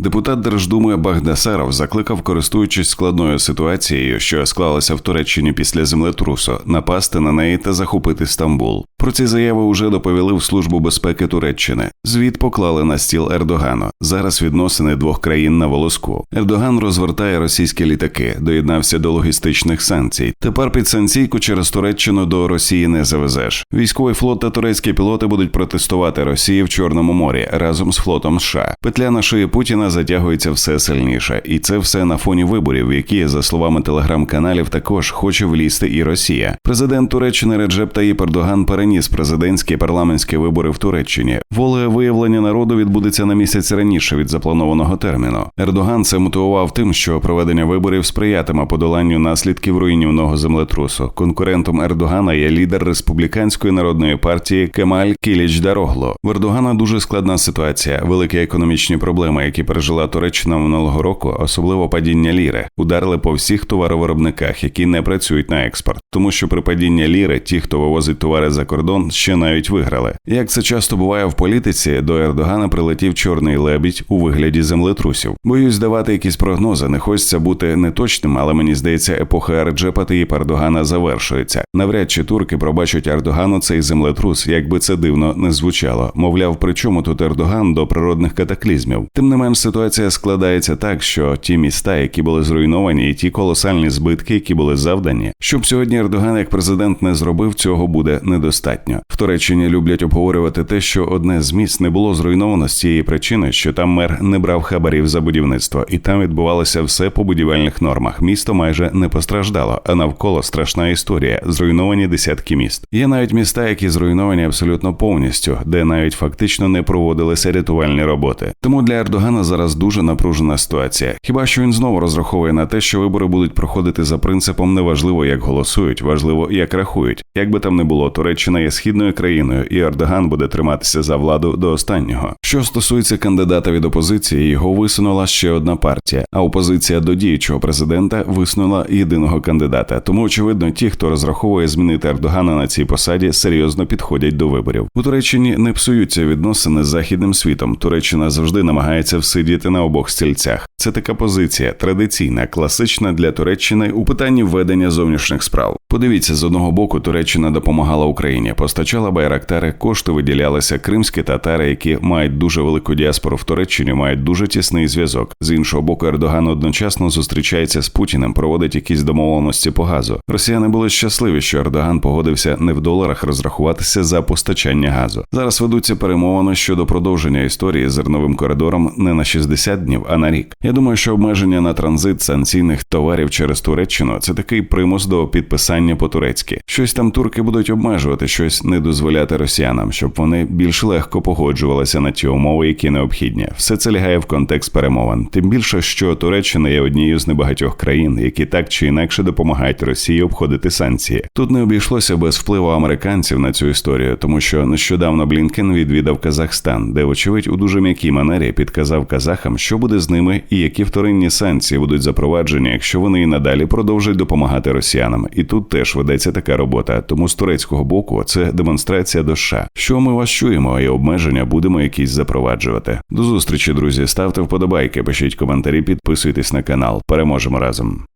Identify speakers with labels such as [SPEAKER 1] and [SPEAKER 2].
[SPEAKER 1] Депутат Держдуми Багдасаров закликав, користуючись складною ситуацією, що склалася в Туреччині після землетрусу, напасти на неї та захопити Стамбул. Про ці заяви уже доповіли в службу безпеки Туреччини. Звіт поклали на стіл Ердогану. Зараз відносини двох країн на волоску. Ердоган розвертає російські літаки, доєднався до логістичних санкцій. Тепер під санкційку через Туреччину до Росії не завезеш. Військовий флот та турецькі пілоти будуть протестувати Росії в Чорному морі разом з флотом США. Петля на шиї Путіна затягується все сильніше, і це все на фоні виборів, які, за словами телеграм-каналів, також хоче влізти і Росія. Президент Туреччини Реджеп Таїп Ердоган переніс президентські і парламентські вибори в Туреччині. Волевиявлення народу відбудеться на місяць раніше від запланованого терміну. Ердоган це мотивував тим, що проведення виборів сприятиме подоланню наслідків руйнівного землетрусу. Конкурентом Ердогана є лідер республіканської народної партії Кемаль Кіліч Дарогло. В Ердогана дуже складна ситуація, великі економічні проблеми, які пережила Туреччина минулого року, особливо падіння ліри, ударили по всіх товаровиробниках, які не працюють на експорт, тому що при падінні ліри ті, хто вивозить товари за кордон, ще навіть виграли. Як це часто буває в політиці, до Ердогана прилетів чорний лебідь у вигляді землетрусів. Боюсь давати якісь прогнози. Не хочеться бути неточним, але мені здається, епоха Реджепа і Ердогана завершується. Навряд чи турки пробачать Ердогану цей землетрус, якби це дивно не звучало. Мовляв, при чому тут Ердоган до природних катаклізмів. Тим не менш, ситуація складається так, що ті міста, які були зруйновані, і ті колосальні збитки, які були завдані, щоб сьогодні Ердоган як президент не зробив, цього буде недостатньо. В Туреччині люблять обговорювати те, що одне з міст не було зруйновано з цієї причини, що там мер не брав хабарів за будівництво, і там відбувалося все по будівельних нормах. Місто майже не постраждало, а навколо страшна історія. Зруйновані десятки міст. Є навіть міста, які зруйновані абсолютно повністю, де навіть фактично не проводилися рятувальні роботи. Тому для Ердогана зараз дуже напружена ситуація. Хіба що він знову розраховує на те, що вибори будуть проходити за принципом неважливо, як голосують, важливо, як рахують. Як би там не було, Туреччина є східною країною, і Ердоган буде триматися за владу до останнього. Що стосується кандидата від опозиції, його висунула ще одна партія. А опозиція до діючого президента висунула єдиного кандидата. Тому очевидно, ті, хто розраховує змінити Ердогана на цій посаді, серйозно підходять до виборів. У Туреччині не псуються відносини з західним світом. Туреччина завжди намагається всидіти на обох стільцях. Це така позиція традиційна, класична для Туреччини у питанні ведення зовнішніх справ. Подивіться, з одного боку Туреччина допомагала Україні, постачала байрактари, кошти виділялися кримські татари, які мають дуже велику діаспору в Туреччині, мають дуже тісний зв'язок. З іншого боку, Ердоган одночасно зустрічається з Путіним, проводить якісь домовленості по газу. Росіяни були щасливі, що Ердоган погодився не в доларах розрахуватися за постачання газу. Зараз ведуться перемовини щодо продовження історії зерновим коридором не на 60 днів, а на рік. Я думаю, що обмеження на транзит санкційних товарів через Туреччину це такий примус до підписання по-турецьки. Щось там турки будуть обмежувати, щось не дозволяти росіянам, щоб вони більш легко погоджувалися на ті умови, які необхідні. Все це лягає в контекст перемовин. Тим більше, що Туреччина є однією з небагатьох країн, які так чи інакше допомагають Росії обходити санкції. Тут не обійшлося без впливу американців на цю історію, тому що нещодавно Блінкен відвідав Казахстан, де, вочевидь, у дуже м'якій манері підказав казахам, що буде з ними і які вторинні санкції будуть запроваджені, якщо вони і надалі продовжать допомагати росіянам. І тут теж ведеться така робота. Тому з турецького боку це демонстрація до США. Що ми вас чуємо, і обмеження будемо якісь запроваджувати. До зустрічі, друзі. Ставте вподобайки, пишіть коментарі, підписуйтесь на канал. Переможемо разом.